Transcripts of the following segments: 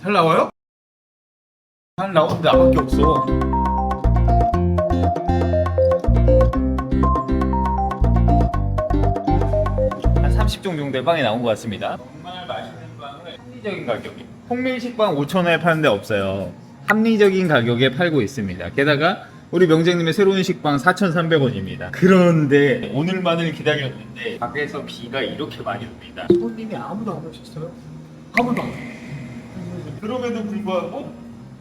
잘 나와요? 잘 나오는데 나밖에 없어. 한 30종 정도의 빵이 나온 것 같습니다. 정말 맛있는 빵을 합리적인 가격에 홍밀식빵 5,000원에 파는 데 없어요. 합리적인 가격에 팔고 있습니다. 게다가 우리 명장님의 새로운 식빵 4,300원입니다. 그런데 오늘만을 기다렸는데 밖에서 비가 이렇게 많이 옵니다. 손님이 아무도 안 오셨어요? 아무도 안 오셨어요. 그럼에도 불구하고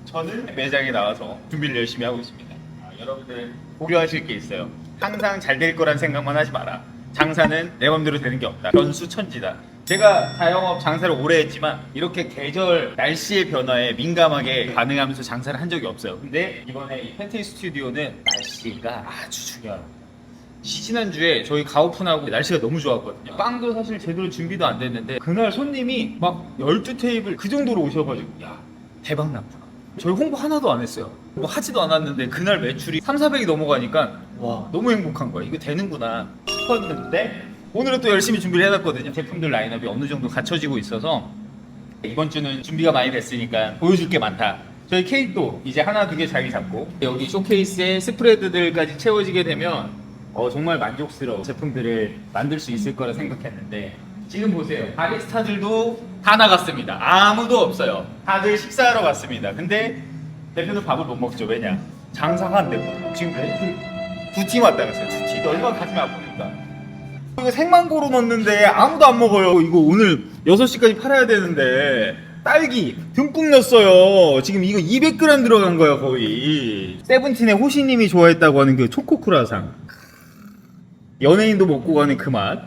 저는 매장에 나와서 준비를 열심히 하고 있습니다. 아, 여러분들 고려하실 게 있어요. 항상 잘 될 거란 생각만 하지 마라. 장사는 내 맘대로 되는 게 없다. 변수천지다. 제가 자영업 장사를 오래 했지만 이렇게 계절 날씨의 변화에 민감하게 반응하면서 장사를 한 적이 없어요. 근데 이번에 이 팬테이 스튜디오는 날씨가 아주 중요합니다. 지난주에 저희 가오픈하고 날씨가 너무 좋았거든요. 빵도 사실 제대로 준비도 안 됐는데 그날 손님이 막 12테이블 그 정도로 오셔가지고 야 대박 났구나. 저희 홍보 하나도 안 했어요. 뭐 하지도 않았는데 그날 매출이 3, 400이 넘어가니까 와 너무 행복한 거야. 이거 되는구나 싶었는데 오늘은 또 열심히 준비를 해놨거든요. 제품들 라인업이 어느 정도 갖춰지고 있어서 이번 주는 준비가 많이 됐으니까 보여줄 게 많다. 저희 케이크도 이제 하나 두 개 자리 잡고 여기 쇼케이스에 스프레드들까지 채워지게 되면 어, 정말 만족스러운 제품들을 만들 수 있을 거라 생각했는데 지금 보세요. 바리스타들도 다 나갔습니다. 아무도 없어요. 다들 식사하러 갔습니다. 근데 대표는 밥을 못 먹죠. 왜냐? 장사가 안 되고 지금 두팀 왔다 갔어요. 두팀. 얼마나 가슴이 아프니까 이거 생망고로 넣었는데 아무도 안 먹어요. 이거 오늘 6시까지 팔아야 되는데 딸기 듬뿍 넣었어요. 지금 이거 200g 들어간 거야 거의. 세븐틴의 호시님이 좋아했다고 하는 그 초코 크라상. 연예인도 먹고 가는 그 맛.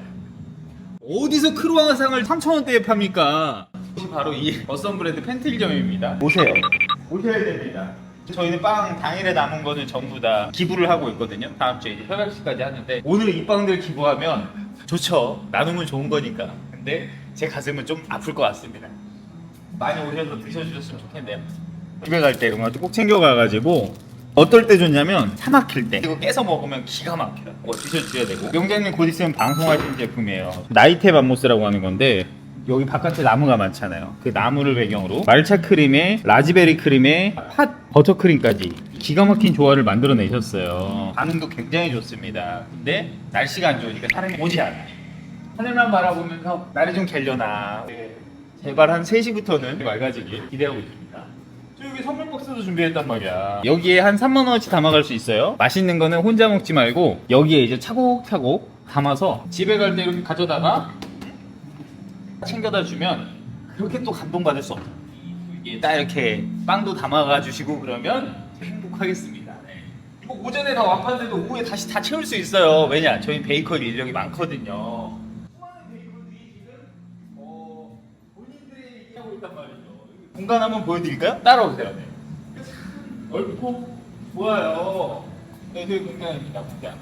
어디서 크루아상을 3,000원대에 팝니까? 이것이 바로 이 어썸 브랜드 펜틸점입니다. 오세요. 오셔야 됩니다. 저희는 빵 당일에 남은 거는 전부 다 기부를 하고 있거든요. 다음 주에 이제 협약식까지 하는데 오늘 이 빵들 기부하면 좋죠. 나누면 좋은 거니까. 근데 제 가슴은 좀 아플 것 같습니다. 많이 오셔서 드셔주셨으면 좋겠네요. 집에 갈 때 이런 거꼭 챙겨가가지고 어떨 때 좋냐면 차 막힐 때 이거 깨서 먹으면 기가 막혀요. 뭐 드셔주셔야 되고 명장님 곧 있으면 방송하신 제품이에요. 나이테 맘모스라고 하는 건데 여기 바깥에 나무가 많잖아요. 그 나무를 배경으로 말차 크림에 라즈베리 크림에 팥 버터 크림까지 기가 막힌 조화를 만들어내셨어요. 반응도 굉장히 좋습니다. 근데 날씨가 안 좋으니까 사람이 오지 않아요. 하늘만 바라보면서 날이 좀 갤려나 네, 제발 한 3시부터는 맑아지길 기대하고 있습니다. 저 여기 선물 박스도 준비했단 말이야. 여기에 한 3만 원어치 담아갈 수 있어요. 맛있는 거는 혼자 먹지 말고 여기에 이제 차곡차곡 담아서 집에 갈 때 이렇게 가져다가 챙겨다 주면 그렇게 또 감동받을 수 없어요. 이게 딱 이렇게 빵도 담아가 주시고 그러면 행복하겠습니다. 네. 이거 오전에 다 완판돼도 오후에 다시 다 채울 수 있어요. 왜냐? 저희 베이커리 인력이 많거든요. 수많은 베이커리들이 지금 어, 본인들이 얘기하고 있단 말이죠. 공간 한번 보여드릴까요? 따라오세요. 네. 넓고 좋아요. 네, 되게 공간입니다. 공간.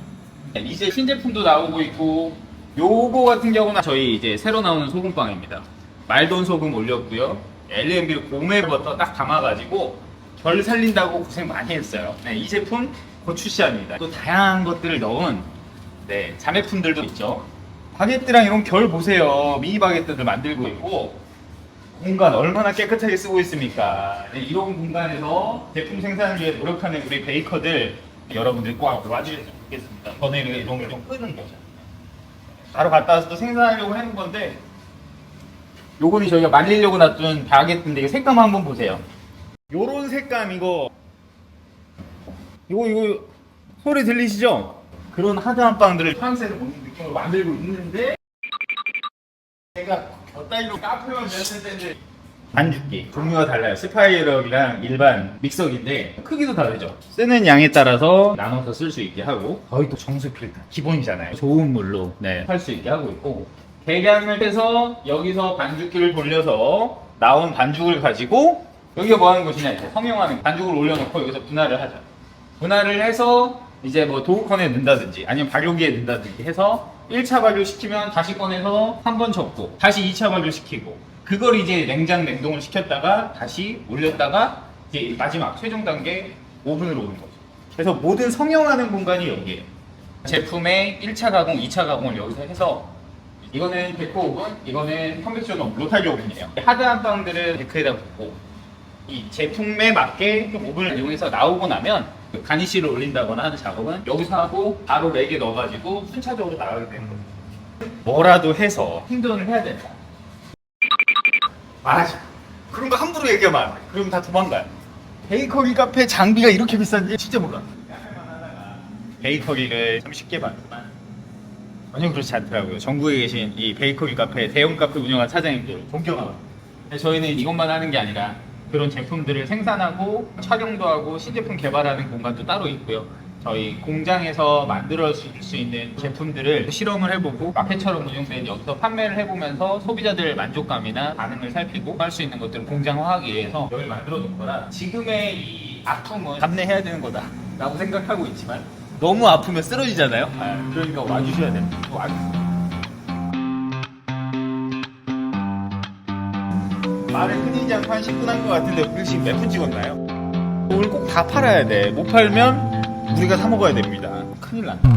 네, 이제 신제품도 나오고 있고 요거 같은 경우는 저희 이제 새로 나오는 소금빵입니다. 말돈 소금 올렸고요. LMB 고메 버터 딱 담아가지고 결 살린다고 고생 많이 했어요. 네, 이 제품 곧 출시합니다. 또 다양한 것들을 넣은 네, 자매품들도 있죠. 바게트랑 이런 결 보세요. 미니 바게트들 만들고 있고 공간 얼마나 깨끗하게 쓰고 있습니까? 네, 이런 공간에서 제품 생산을 위해 노력하는 우리 베이커들 여러분들 꼭 와주셨으면 좋겠습니다. 저는 이런 걸좀 끄는 거죠. 바로 갔다 와서 또 생산하려고 하는 건데 요거는 저희가 말리려고 놔둔 바게트인데 색감 한번 보세요. 요런 색감 이거 이거 이거 소리 들리시죠? 그런 하드한 빵들을 프랑스에서 먹는 느낌으로 만들고 있는데 곁다리로 카페만 냈을 때는 반죽기. 종류가 달라요. 스파이럴이랑 일반 믹서기인데 크기도 다르죠. 쓰는 양에 따라서 나눠서 쓸 수 있게 하고 거의 또 정수 필터. 기본이잖아요. 좋은 물로 네, 할 수 있게 하고 있고 계량을 해서 여기서 반죽기를 돌려서 나온 반죽을 가지고 여기가 뭐 하는 곳이냐 이제 성형하는 반죽을 올려놓고 여기서 분할을 하죠. 분할을 해서 이제 뭐 도우컨에 넣는다든지 아니면 발효기에 넣는다든지 해서 1차 발효시키면 다시 꺼내서 한 번 접고 다시 2차 발효시키고 그걸 이제 냉장 냉동을 시켰다가 다시 올렸다가 이제 마지막 최종 단계 오븐으로 오는 거죠. 그래서 모든 성형하는 공간이 여기에요. 제품의 1차 가공, 2차 가공을 여기서 해서 이거는 데코 오븐, 이거는 컨벡션 오븐, 로타리 오븐이에요. 하드한 빵들은 데크에다 붓고 이 제품에 맞게 좀 오븐을 이용해서 나오고 나면 그 가니쉬를 올린다거나 하는 작업은 여기서 하고 바로 렉에 넣어가지고 순차적으로 나가게 되는 거예요. 뭐라도 해서 생존을 해야 된다. 말하지. 마. 그런 거 함부로 얘기하면 안 돼. 그럼 다 도망가요. 베이커리 카페 장비가 이렇게 비싼지 진짜 몰라. 베이커리를 참 쉽게 봤지만 전혀 그렇지 않더라고요. 전국에 계신 이 베이커리 카페, 대형 카페 운영한 사장님들 존경하고. 저희는 이것만 하는 게 아니라 그런 제품들을 생산하고 촬영도 하고 신제품 개발하는 공간도 따로 있고요. 저희 공장에서 만들어 줄 수 있는 제품들을 실험을 해보고 마켓처럼 운영된 여기서 판매를 해보면서 소비자들 만족감이나 반응을 살피고 할 수 있는 것들을 공장화하기 위해서 여기 만들어 놓은 거라 지금의 이 아픔은 감내해야 되는 거다 라고 생각하고 있지만 너무 아프면 쓰러지잖아요 아, 그러니까 와주셔야 됩니다 말을 끊이지 않고 한 10분 한 것 같은데 지금 몇분 찍었나요? 오늘 꼭 다 팔아야 돼. 못 팔면 우리가 사 먹어야 됩니다. 큰일 난다.